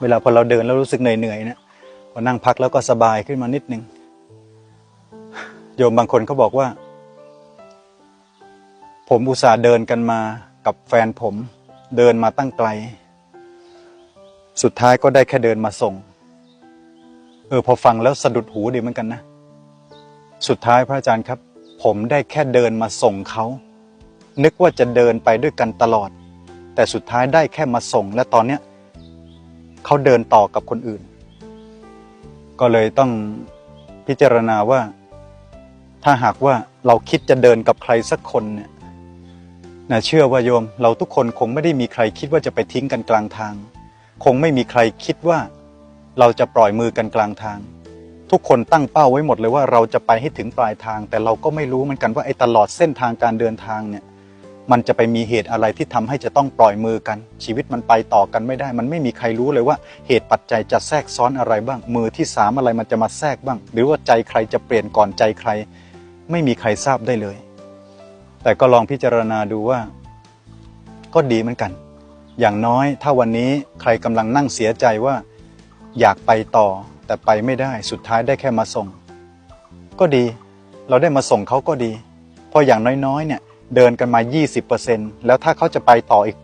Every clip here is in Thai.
เวลาพอเราเดินแล้วรู้สึกเหนื่อยๆนี่ยพอนั่งพักแล้วก็สบายขึ้นมานิดนึงโยมบางคนเขาบอกว่า ผมอุตส่าห์เดินกันมากับแฟนผม เดินมาตั้งไกล สุดท้ายก็ได้แค่เดินมาส่ง เออพอฟังแล้วสะดุดหูดีเหมือนกันนะ สุดท้ายพระอาจารย์ครับ ผมได้แค่เดินมาส่งเขา นึกว่าจะเดินไปด้วยกันตลอด แต่สุดท้ายได้แค่มาส่ง และตอนเนี้ย เขาเดินต่อกับคนอื่น ก็เลยต้องพิจารณาว่า ถ้าหากว่าเราคิดจะเดินกับใครสักคนเนี่ยนะเชื่อว่าโยม เราทุกคนคงไม่ได้มีใครคิดว่าจะไปทิ้งกันกลางทาง คงไม่มีใครคิดว่าเราจะปล่อยมือกันกลางทาง ทุกคนตั้งเป้าไว้หมดเลยว่าเราจะไปให้ถึงปลายทาง แต่เราก็ไม่รู้เหมือนกันว่าไอ้ตลอดเส้นทางการเดินทางเนี่ย มันจะไปมีเหตุอะไรที่ทำให้จะต้องปล่อยมือกัน ชีวิตมันไปต่อกันไม่ได้ มันไม่มีใครรู้เลยว่าเหตุปัจจัยจะแทรกซ้อนอะไรบ้าง มือที่สามอะไรมันจะมาแทรกบ้าง หรือว่าใจใครจะเปลี่ยนก่อนใจใคร ไม่มีใครทราบได้เลย แต่ก็ลองพิจารณาดูว่า ก็ดีเหมือนกัน อย่างน้อยถ้าวันนี้ใครกำลังนั่งเสียใจว่า อยากไปต่อ แต่ไปไม่ได้สุดท้ายได้แค่มาส่ง ก็ดี เราได้มาส่งเขาก็ดีพราะอย่างน้อยๆเนี่ย เดินกันมา 20%แล้วถ้าเขาจะไปต่ออีก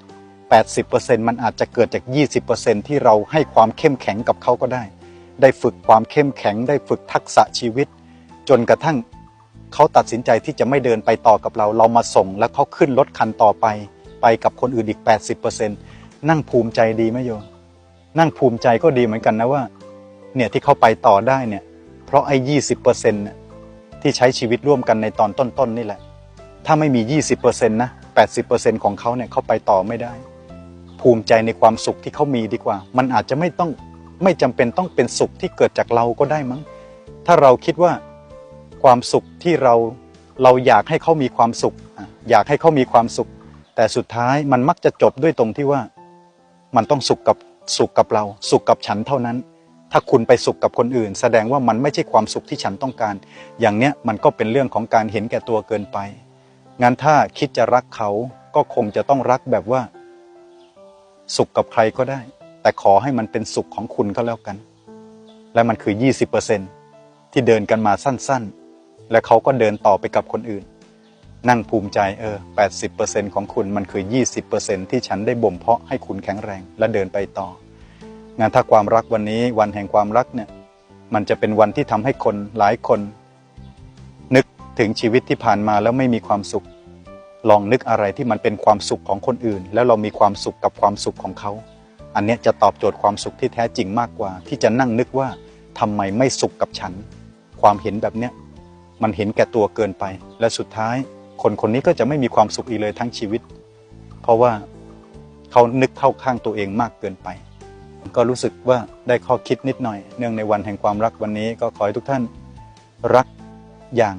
80% 80%มันอาจจะเกิดจาก 20%ที่เราให้ความเข้มแข็งกับเขาก็ได้ ได้ฝึกความเข้มแข็ง ได้ฝึกทักษะชีวิต จนกระทั่งเขาตัดสินใจที่จะไม่เดินไปต่อกับเรา เรามาส่ง แล้วเขาขึ้นรถคันต่อไป ไปกับคนอื่นอีก 80%นั่งภูมิใจดีไหมโยม นั่งภูมิใจก็ดีเหมือนกันนะว่า เนี่ยที่เขาไปต่อได้เนี่ย เพราะไอ้ยี่สิบเปอร์เซ็นต์ที่ใช้ชีวิตร่วมกันในตอนต้นๆนี่แหละ ถ้าไม่มียี่สิบเปอร์เซ็นต์นะแปดสิบเปอร์เซ็นต์ของเขาเนี่ยเขาไปต่อไม่ได้ ภูมิใจในความสุขที่เขามีดีกว่า มันอาจจะไม่ต้องไม่จำเป็นต้องเป็นสุขที่เกิดจากเราก็ได้มั้ง ถ้าเราคิดว่าความสุขที่เราเราอยากให้เขามีความสุขอะอยากให้เขามีความสุข แต่สุดท้ายมันมักจะจบด้วยตรงที่ว่า มันต้องสุขกับสุขกับเรา สุขกับฉันเท่านั้น ถ้าคุณไปสุขกับคนอื่น แสดงว่ามันไม่ใช่ความสุขที่ฉันต้องการ อย่างเนี้ยมันก็เป็นเรื่องของการเห็นแก่ตัวเกินไป งั้นถ้าคิดจะรักเขาก็คงจะต้องรักแบบว่า สุขกับใครก็ได้ แต่ขอให้มันเป็นสุขของคุณก็แล้วกัน และมันคือ 20%ที่เดินกันมาสั้นๆ และเขาก็เดินต่อไปกับคนอื่น นั่งภูมิใจเออ 80%ของคุณมันคือ 20%ที่ฉันได้บ่มเพาะให้คุณแข็งแรงและเดินไปต่องานถ้าความรักวันนี้วันแห่งความรักเนี่ย มันจะเป็นวันที่ทำให้คนหลายคน ถึงชีวิตที่ผ่านมาแล้วไม่มีความสุข ลองนึกอะไรที่มันเป็นความสุขของคนอื่น แล้วเรามีความสุขกับความสุขของเขา อันนี้จะตอบโจทย์ความสุขที่แท้จริงมากกว่า ที่จะนั่งนึกว่าทำไมไม่สุขกับฉัน ความเห็นแบบเนี้ยมันเห็นแก่ตัวเกินไป และสุดท้าย คนคนนี้ก็จะไม่มีความสุขอีกเลยทั้งชีวิต เพราะว่าเขานึกเข้าข้างตัวเองมากเกินไป ก็รู้สึกว่าได้ข้อคิดนิดหน่อย เนื่องในวันแห่งความรักวันนี้ก็ขอให้ทุกท่านรักอย่าง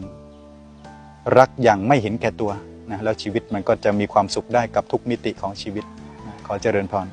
รักอย่างไม่เห็นแก่ตัวนะแล้วชีวิตมันก็จะมีความสุขได้กับทุกมิติของชีวิตนะขอเจริญพร